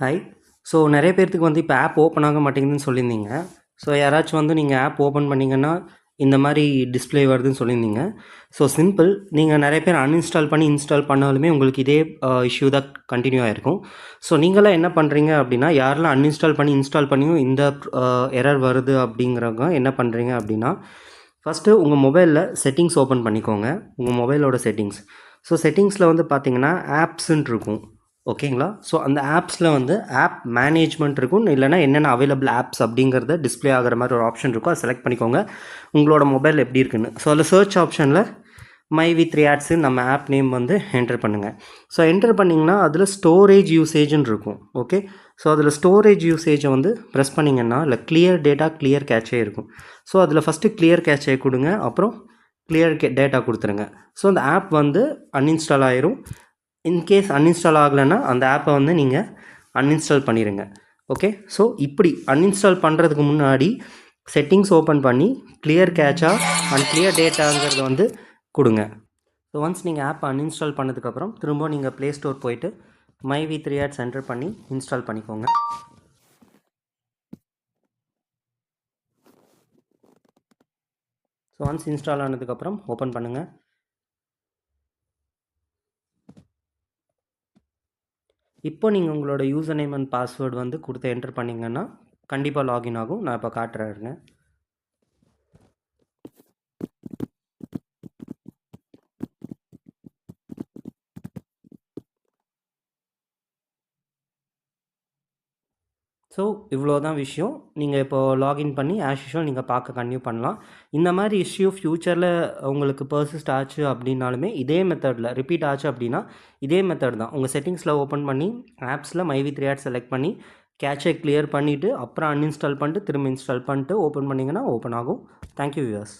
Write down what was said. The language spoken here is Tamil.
ஹாய் ஸோ நிறைய பேர்த்துக்கு வந்து இப்போ ஆப் ஓப்பன் ஆக மாட்டேங்குதுன்னு சொல்லியிருந்தீங்க. ஸோ யாராச்சும் வந்து நீங்கள் ஆப் ஓப்பன் பண்ணிங்கன்னா இந்த மாதிரி டிஸ்பிளே வருதுன்னு சொல்லியிருந்தீங்க. ஸோ சிம்பிள் நீங்கள் நிறைய பேர் அன்இன்ஸ்டால் பண்ணி இன்ஸ்டால் பண்ணாலுமே உங்களுக்கு இதே இஷ்யூ தான் கண்டினியூ ஆகிருக்கும் ஸோ நீங்களாம் என்ன பண்ணுறீங்க அப்படின்னா யாரெல்லாம் அன்இன்ஸ்டால் பண்ணி இன்ஸ்டால் பண்ணியும் இந்த எரர் வருது அப்படிங்கிறவங்க என்ன பண்ணுறீங்க அப்படின்னா ஃபஸ்ட்டு உங்கள் மொபைலில் செட்டிங்ஸ் ஓப்பன் பண்ணிக்கோங்க. உங்கள் மொபைலோட செட்டிங்ஸ் ஸோ செட்டிங்ஸில் வந்து பார்த்தீங்கன்னா ஆப்ஸுன்னு இருக்கும். ஓகேங்களா? ஸோ அந்த ஆப்ஸில் வந்து ஆப் மேனேஜ்மெண்ட் இருக்கும். இல்லைனா என்னென்ன அவைலபிள் ஆப்ஸ் அப்படிங்கிறத டிஸ்ப்ளே ஆகிற மாதிரி ஒரு ஆப்ஷன் இருக்கும். அதை செலக்ட் பண்ணிக்கோங்க. உங்களோட மொபைல் எப்படி இருக்குன்னு. ஸோ அதில் சர்ச் ஆப்ஷனில் மை வி த்ரீ ஆட்ஸு நம்ம ஆப் நேம் வந்து என்டர் பண்ணுங்கள் ஸோ என்டர் பண்ணிங்கன்னா அதில் ஸ்டோரேஜ் யூசேஜ்னு இருக்கும். ஓகே ஸோ அதில் ஸ்டோரேஜ் யூசேஜை வந்து ப்ரெஸ் பண்ணிங்கன்னா இல்லை கிளியர் டேட்டா கிளியர் கேட்சே இருக்கும். ஸோ அதில் ஃபஸ்ட்டு கிளியர் கேட்சே கொடுங்க. அப்புறம் கிளியர் கே டேட்டா கொடுத்துருங்க. ஸோ அந்த ஆப் வந்து அன்இன்ஸ்டால் ஆயிரும். இன்கேஸ் அன்இன்ஸ்டால் ஆகலைன்னா அந்த ஆப்பை வந்து நீங்கள் அன்இன்ஸ்டால் பண்ணிடுங்க ஓகே ஸோ இப்படி அன்இன்ஸ்டால் பண்ணுறதுக்கு முன்னாடி செட்டிங்ஸ் ஓப்பன் பண்ணி கிளியர் கேட்சா அண்ட் கிளியர் டேட்டாங்கிறத வந்து கொடுங்க. ஸோ ஒன்ஸ் நீங்கள் ஆப் அன்இன்ஸ்டால் பண்ணதுக்கப்புறம் திரும்ப நீங்கள் ப்ளே ஸ்டோர் போயிட்டு my V three ads centre பண்ணி இன்ஸ்டால் பண்ணிக்கோங்க. ஸோ ஒன்ஸ் இன்ஸ்டால் ஆனதுக்கப்புறம் ஓப்பன் பண்ணுங்கள் இப்போ நீங்கள் உங்களோட யூசர் நேம் அண்ட் பாஸ்வேர்டு வந்து கொடுத்து என்டர் பண்ணிங்கன்னா கண்டிப்பாக லாகின் ஆகும். நான் இப்போ காட்டுறேன் ஸோ இவ்வளோ தான் விஷயம். நீங்கள் இப்போ லாகின் பண்ணி ஆஸ் யூஷுவல் நீங்கள் பார்க்க கன்டினியூ பண்ணலாம். இந்த மாதிரி இஷ்யூ ஃப்யூச்சரில் உங்களுக்கு பர்சிஸ்ட் ஆச்சு அப்படின்னாலுமே இதே மெத்தடில் ரிப்பீட் ஆச்சு அப்படின்னா இதே மெத்தட் தான். உங்கள் செட்டிங்ஸில் ஓப்பன் பண்ணி ஆப்ஸில் மைவி த்ரீ ஆட் செலக்ட் பண்ணி கேட்சை கிளியர் பண்ணிவிட்டு அப்புறம் அன்இன்ஸ்டால் பண்ணிட்டு திரும்ப இன்ஸ்டால் பண்ணிட்டு ஓப்பன் பண்ணிங்கன்னா ஓப்பன் ஆகும். Thank you viewers